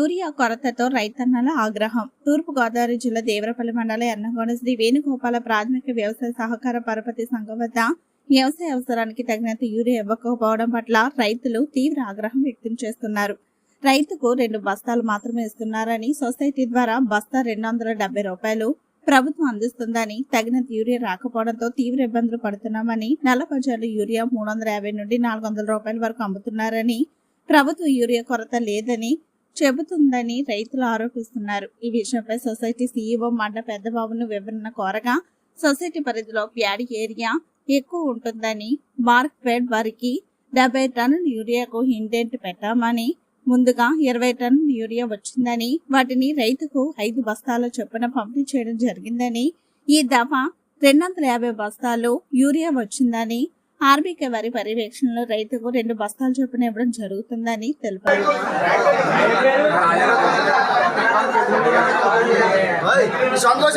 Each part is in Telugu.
యూరియా కొరతతో రైతన్నల ఆగ్రహం. తూర్పుగోదావరి జిల్లా దేవరపల్లి మండల ఎర్నగొండ శ్రీ వేణుగోపాల ప్రాథమిక వ్యవసాయ సహకార పరపతి సంఘం వద్ద వ్యవసాయ అవసరానికి తగినంత యూరియా ఇవ్వకపోవడం పట్ల రైతులు తీవ్ర ఆగ్రహం వ్యక్తం చేస్తున్నారు. రైతుకు రెండు బస్తాలు మాత్రమే ఇస్తున్నారని సొసైటీ ద్వారా బస్తా రెండు వందల డెబ్బై రూపాయలు ప్రభుత్వం అందిస్తుందని తగినంత యూరియా రాకపోవడంతో తీవ్ర ఇబ్బందులు పడుతున్నామని నల్ల బజార్లు యూరియా మూడు వందల యాభై నుండి నాలుగు వందల రూపాయల వరకు అమ్ముతున్నారని ప్రభుత్వ యూరియా కొరత లేదని చెబుతుందని రైతులు ఆరోపిస్తున్నారు. ఈ విషయంపై సొసైటీ సీఈఓ మండ పెద్దబాబును వివరణ కోరగా సొసైటీ పరిధిలో ప్యాడి ఏరియా ఎక్కువ ఉంటుందని మార్క్ ఫెడ్ వారికి డెబ్బై టన్నుల యూరియాకు హిండెంట్ పెట్టామని ముందుగా ఇరవై టన్నుల యూరియా వచ్చిందని వాటిని రైతుకు ఐదు బస్తాల చొప్పున పంపిణీ చేయడం జరిగిందని ఈ దఫా రెండు వందల యాభై బస్తాలు యూరియా వచ్చిందని ఆర్బీకే వారి పర్యవేక్షణలో రైతుకు రెండు బస్తాల చొప్పున ఇవ్వడం జరుగుతుందని తెలిపారు సంతోష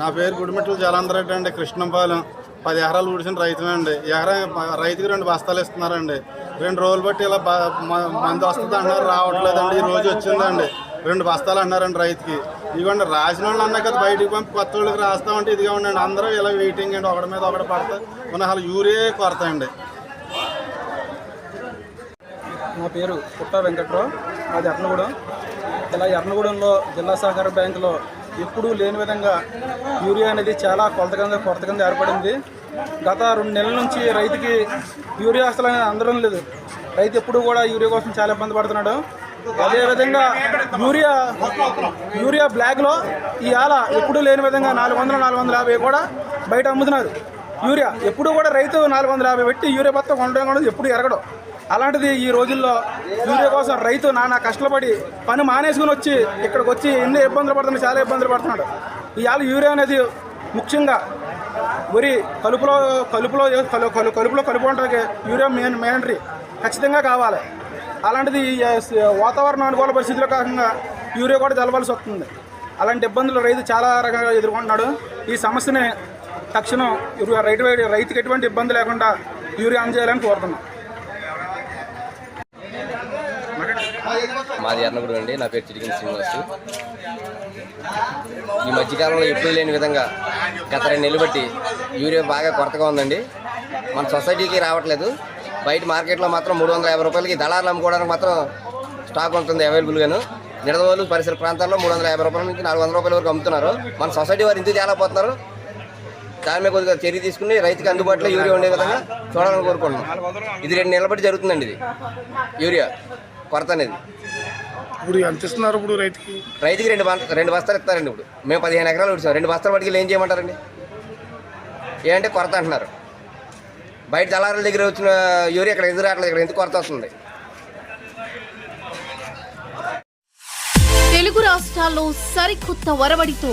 నా పేరు గుడిమెట్ల జలాంధ్రెడ్డి అండి. కృష్ణంపాలెం. పది ఎకరాలు ఊడిసిన రైతునండి ఎకరా రైతుకి రెండు బస్తాలు ఇస్తున్నారండి. రెండు రోజులు బట్టి ఇలా మంది వస్తుంది అన్నారు రావట్లేదండి. ఈ రోజు వచ్చిందండి. రెండు బస్తాలు అన్నారండి రైతుకి. ఇవ్వండి రాసిన వాళ్ళు అన్నా కదా బయటికి పంపి కొత్త వాళ్ళకి రాస్తామంటే ఇదిగా ఉండండి. అందరూ ఇలా వెయిటింగ్ అండి. ఒకటి మీద ఒకటి పడతా. మన అసలు యూరియా కొరత అండి నా పేరు పుట్ట వెంకట్రావు. మాది కూడా ఇలా ఎర్నగూడెంలో జిల్లా సహకార బ్యాంకులో ఎప్పుడూ లేని విధంగా యూరియా అనేది చాలా కొలత కింద కొరత కింద ఏర్పడింది. గత రెండు నెలల నుంచి రైతుకి యూరియా అసలు అనేది అందడం లేదు. రైతు ఎప్పుడు కూడా యూరియా కోసం చాలా ఇబ్బంది పడుతున్నాడు. అదేవిధంగా యూరియా యూరియా బ్లాక్లో ఇవాళ ఎప్పుడూ లేని విధంగా నాలుగు వందల నాలుగు వందల యాభై కూడా బయట అమ్ముతున్నారు. యూరియా ఎప్పుడు కూడా రైతు నాలుగు వందల యాభై పెట్టి యూరియా బత్త కొనడం కూడా ఎప్పుడు ఎరగడం. అలాంటిది ఈ రోజుల్లో యూరియా కోసం రైతు నానా కష్టపడి పని మానేసుకుని వచ్చి ఇక్కడికి వచ్చి ఎన్ని ఇబ్బందులు పడుతున్నాడు చాలా ఇబ్బందులు పడుతున్నాడు. ఇవాళ యూరియా అనేది ముఖ్యంగా వరి కలుపులో కలుపులో కలు కలు- కలుపులో యూరియా మెయిన్ మెయినరీ ఖచ్చితంగా కావాలి. అలాంటిది ఈ వాతావరణ అనుకూల పరిస్థితుల్లో కాకుండా యూరియా కూడా తెలవాల్సి వస్తుంది. అలాంటి ఇబ్బందులు రైతు చాలా రకాలుగా ఎదుర్కొంటున్నాడు. ఈ సమస్యని తక్షణం రైతు రైతుకి ఎటువంటి ఇబ్బంది లేకుండా యూరియా అందజేయాలని కోరుతున్నాం. మాది ఎర్నగూడు అండి. నా పేరు చిరిగిన శ్రీనివాసు. ఈ మధ్యకాలంలో ఎప్పుడూ లేని విధంగా గత రెండు నెలలు బట్టి యూరియా బాగా కొరతగా ఉందండి. మన సొసైటీకి రావట్లేదు. బయట మార్కెట్లో మాత్రం మూడు వందల యాభై రూపాయలకి దళారులు అమ్ముకోవడానికి మాత్రం స్టాక్ ఉంటుంది అవైలబుల్గాను. నిడదవోలు పరిసర ప్రాంతాల్లో మూడు వందల యాభై రూపాయల నుంచి నాలుగు వందల రూపాయల వరకు అమ్ముతున్నారు. మన సొసైటీ వారు ఇందుకు తేలేకపోతున్నారు. దాని మీద కొద్దిగా చర్య తీసుకుని రైతుకి అందుబాటులో యూరియా ఉండే విధంగా చూడాలని కోరుకుంటున్నాం. ఇది రెండు నెలల బట్టి జరుగుతుందండి ఇది. యూరియా కొరత అనేది. ఇప్పుడు ఎంత ఇస్తున్నారు ఇప్పుడు రైతుకి? రైతుకి రెండు రెండు బస్తాలు ఇస్తారండి ఇప్పుడు. మేము పదిహేను ఎకరాలు ఉడిచాం రెండు బస్తాలు పట్టుకెళ్ళి ఏం చేయమంటారండి? ఏంటంటే కొరత అంటున్నారు. బయట దళారుల దగ్గర వచ్చిన యూరియా ఇక్కడ ఎందుకు రావట్లేదు? ఇక్కడ ఎందుకు కొరత వస్తుంది? తెలుగు రాష్ట్రాల్లో సరికొత్త ఒరవడితో